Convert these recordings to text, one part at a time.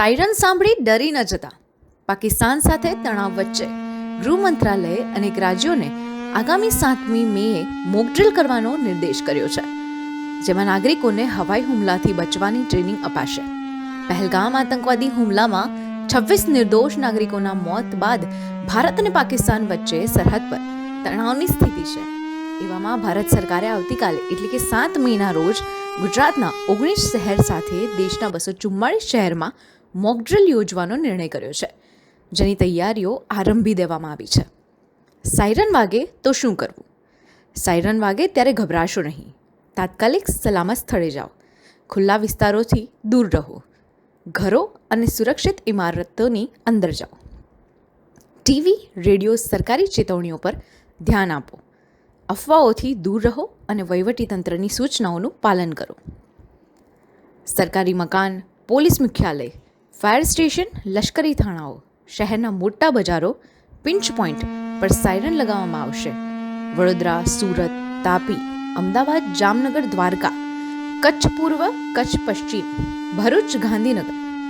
Siren સાંભળી ડરી ન જતા. પાકિસ્તાન સાથે તણાવ વચ્ચે ગૃહ મંત્રાલયે અનેક રાજ્યોને આગામી સાતમી મેએ મોકડ્રીલ કરવાનો નિર્દેશ કર્યો છે, જેમાં નાગરિકોને હવાઈ હુમલાથી બચવાની ટ્રેનિંગ અપાશે. પહેલગામ આતંકવાદી હુમલામાં છવ્વીસ નિર્દોષ નાગરિકોના મોત બાદ ભારત અને પાકિસ્તાન વચ્ચે સરહદ પર તણાવની સ્થિતિ છે. એવામાં ભારત સરકારે આવતીકાલે, એટલે કે સાત મેના રોજ, ગુજરાતના ઓગણીસ શહેર સાથે દેશના બસો ચુમ્માળીસ શહેરમાં મોકડ્રીલ યોજવાનો નિર્ણય કર્યો છે. જેની તૈયારીઓ આરંભી દેવામાં આવી છે. સાયરન વાગે તો શું કરવું? સાયરન વાગે ત્યારે ગભરાશો નહીં. તાત્કાલિક સલામત સ્થળે જાઓ. ખુલ્લા વિસ્તારોથી દૂર રહો. ઘરો અને સુરક્ષિત ઇમારતોની અંદર જાઓ. ટીવી, રેડિયો, સરકારી ચેતવણીઓ પર ધ્યાન આપો. અફવાઓથી દૂર રહો અને વહીવટીતંત્રની સૂચનાઓનું પાલન કરો. સરકારી મકાન, પોલીસ મુખ્યાલય ફાયર સ્ટેશન, લશ્કરી થાણાઓ, શહેરના મોટા બજારો, પિંચ પોઈન્ટ પર સાયરન લગાવવામાં આવશે. વડોદરા, સુરત, તાપી, અમદાવાદ, જામનગર, દ્વારકા, કચ્છ પૂર્વ, કચ્છ પશ્ચિમ, ભરૂચ, ગાંધીનગર,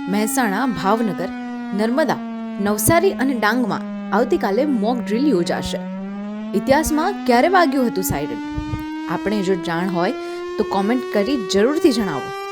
મહેસાણા, ભાવનગર, નર્મદા, નવસારી અને ડાંગમાં આવતીકાલે મોક ડ્રીલ યોજાશે. ઇતિહાસમાં ક્યારે વાગ્યું હતું સાયરન? આપણે જો જાણ હોય તો કોમેન્ટ કરી જરૂરથી જણાવો.